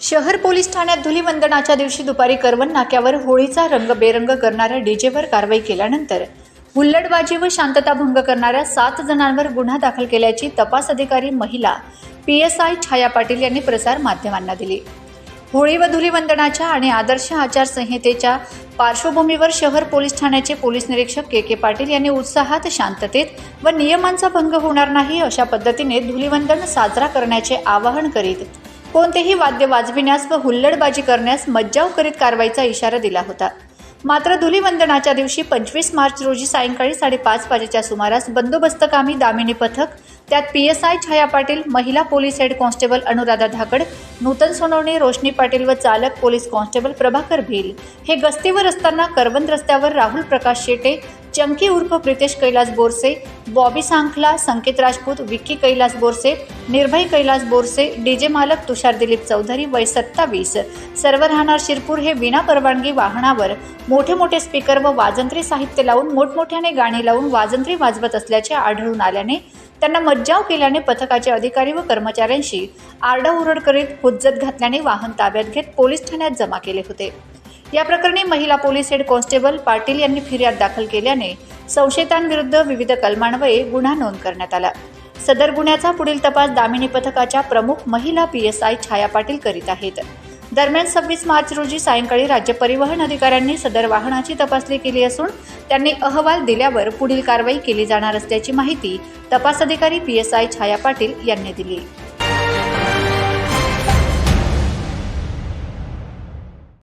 शहर पोलीस ठाण्यात धुलीवंदनाच्या दिवशी दुपारी करवन नाक्यावर होळीचा रंग बेरंग करणाऱ्या डीजेवर कारवाई केल्यानंतर हुल्लडबाजी व शांतताभंग करणाऱ्या सात जणांवर गुन्हा दाखल केल्याची तपास अधिकारी महिला P S I Chhaya Patil यांनी प्रसार माध्यमांना दिली. होळी व धुलीवंदनाच्या आणि आदर्श आचारसंहितेच्या पार्श्वभूमीवर शहर पोलीस ठाण्याचे पोलीस निरीक्षक के के पाटील यांनी उत्साहात शांततेत व नियमांचा भंग होणार नाही अशा पद्धतीने धुलीवंदन साजरा करण्याचे आवाहन करीत कोणतेही वाद्य वाजविण्यास व हुल्लडबाजी करण्यास मज्जाव करीत कारवाईचा इशारा दिला होता. मात्र धुलीवंदनाच्या दिवशी पंचवीस मार्च रोजी सायंकाळी साडेपाच वाजेच्या सुमारास बंदोबस्तकामी दामिनी पथक त्यात P S I Chhaya Patil महिला police head constable Anuradha Dhakad Nutan Sonawane Roshni Patil व चालक पोलीस कॉन्स्टेबल प्रभाकर भिल. हे गस्तीवर असताना करवंद रस्त्यावर राहुल प्रकाश शेटे चंकी उर्फ प्रितेश कैलास बोरसे बॉबी सांखला संकेत राजपूत विक्की कैलास बोरसे निर्भय कैलास बोरसे डीजे मालक तुषार दिलीप चौधरी वय सत्तावीस. सर्व राहणार शिरपूर हे विना परवानगी वाहनावर. मोठे मोठे स्पीकर व वाजंत्री साहित्य लावून मोठमोठ्याने गाणी लावून वाजंत्री वाजवत असल्याचे आढळून आल्याने त्यांना मज्जाव केल्याने पथकाचे अधिकारी व कर्मचाऱ्यांशी आरडाओरड करीत हुज्जत घातल्याने वाहन ताब्यात घेत पोलीस ठाण्यात जमा केले होते. या प्रकरणी महिला पोलीस हेड कॉन्स्टेबल पाटील यांनी फिर्याद दाखल केल्याने संशयितांविरुद्ध विविध कलमान्वये गुन्हा नोंद करण्यात आला. सदर गुन्ह्याचा पुढील तपास दामिनी पथकाच्या प्रमुख महिला P S I Chhaya Patil करीत आहेत. दरम्यान सव्वीस मार्च रोजी सायंकाळी राज्य परिवहन अधिकाऱ्यांनी सदर वाहनाची तपासणी केली असून त्यांनी अहवाल दिल्यावर पुढील कारवाई केली जाणार असल्याची माहिती तपास अधिकारी P S I Chhaya Patil यांनी दिली.